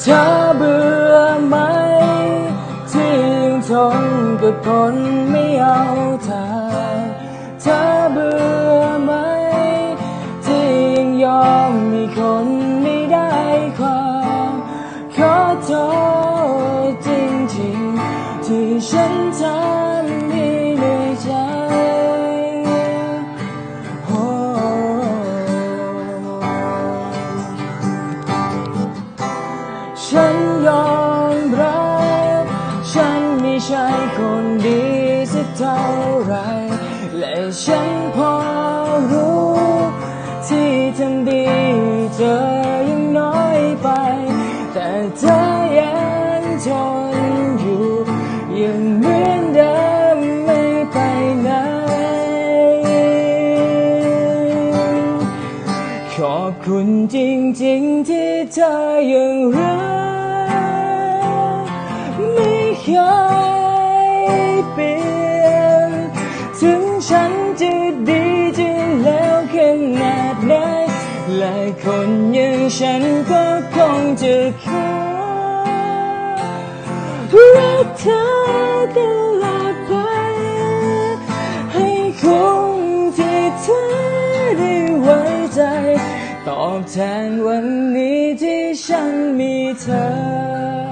เธอเบื่อไหม ที่ยังทนกับคนไม่เอาทางเธอเบื่อไหม ที่ยังยอมมีคนไม่ได้ความขอโทษ ฉันยอมรับ ฉันไม่ใช่คนดีสักเท่าไร และฉันพอรู้ที่ทำดี อบคุณจริงๆที่เธอยังรักไม่เคยเปลี่ยน ถึงฉันจะดีจะแล้วขนาดไหนและคนอย่างฉันก็คงจะขอรักเธอตลอดไป ให้คงที่เธอ ใจตอบแทน